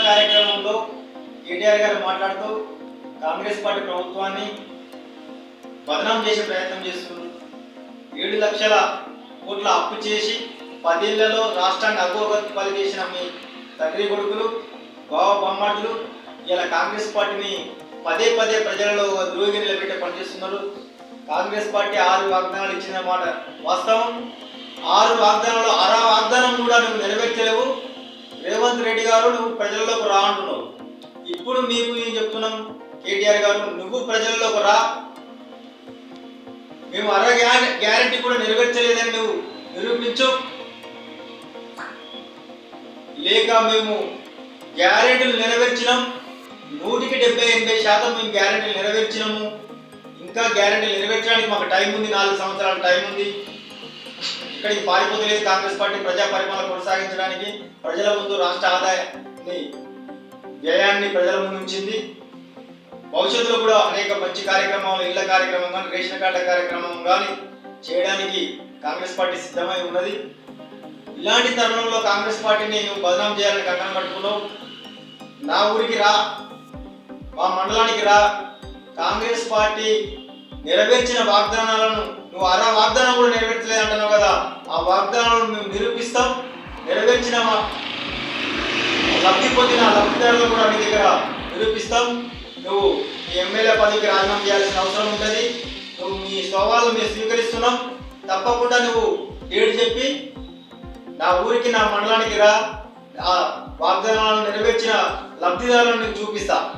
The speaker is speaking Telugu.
కార్యక్రమంలో కేటీఆర్ గారు మాట్లాడుతూ కాంగ్రెస్ పార్టీ ప్రభుత్వాన్ని బదనాం చేసే ప్రయత్నం చేస్తున్నారు. ఏడు లక్షల కోట్ల అప్పు చేసి పదేళ్ళలో రాష్ట్రాన్ని అగోగతి పాలు చేసిన మీ తండ్రి కొడుకులు బావ బొమ్మార్జులు ఇలా కాంగ్రెస్ పార్టీని పదే పదే ప్రజలలో ద్రోగి నిలబెట్టే పనిచేస్తున్నారు కాంగ్రెస్ పార్టీ ఆరు వాగ్దానాలు ఇచ్చిన మాట వాస్తవం. ఆరు వాగ్దానాలు అర వాగ్దానం కూడా నువ్వు నెరవేర్చలేవు. రేవంత్ రెడ్డి గారు నువ్వు ప్రజల్లోకి రా అంటున్నావు. ఇప్పుడు మీకు నేను చెప్తున్నాం? కేటీఆర్ గారు నువ్వు ప్రజల్లోకి రా. మేము అర గ్యారంటీ కూడా నెరవేర్చలేదని నువ్వు నిరూపించు. లేక మేము గ్యారెంటీలు నెరవేర్చినాం. నూటికి డెబ్బై ఎనభై శాతం మేము గ్యారెంటీలు నెరవేర్చినాము. ఇంకా గ్యారెంటీలు నెరవేర్చడానికి మాకు టైం ఉంది నాలుగు సంవత్సరాల టైం ఉంది. ఇక్కడికి పారిపోతలేదు కాంగ్రెస్ పార్టీ ప్రజా పరిపాలన కొనసాగించడానికి. ప్రజల ముందు రాష్ట్ర ఆదాయాన్ని వ్యయాన్ని ప్రజల ముందు ఉంచింది. భవిష్యత్తులో కూడా అనేక మంచి కార్యక్రమాలు ఇళ్ళ కార్యక్రమం కానీ రేషన్ కార్డుల కార్యక్రమం కానీ చేయడానికి కాంగ్రెస్ పార్టీ సిద్ధమై ఉన్నది. ఇలాంటి తరుణంలో కాంగ్రెస్ పార్టీని బదనాం చేయాలని కంకణం పట్టుకున్నావు నా ఊరికి రా. మా మండలానికి రా. కాంగ్రెస్ పార్టీ నెరవేర్చిన వాగ్దానాలను నువ్వు అర వాగ్దానం కూడా నెరవేర్చలేదు అంటున్నావు కదా. ఆ వాగ్దానాలను మేము నిరూపిస్తాం. నెరవేర్చిన లబ్ధి పొందిన లబ్ధిదారులు కూడా మీ దగ్గర నిరూపిస్తాం. నువ్వు మీ ఎమ్మెల్యే పదవికి రాజీనామా చేయాల్సిన అవసరం ఉంటుంది. నువ్వు మీ సవాళ్ళు మేము స్వీకరిస్తున్నాం. తప్పకుండా నువ్వు డేట్ చెప్పి నా ఊరికి నా మండలానికి రా. ఆ వాగ్దానాలను నెరవేర్చిన లబ్ధిదారులను నీకు చూపిస్తా.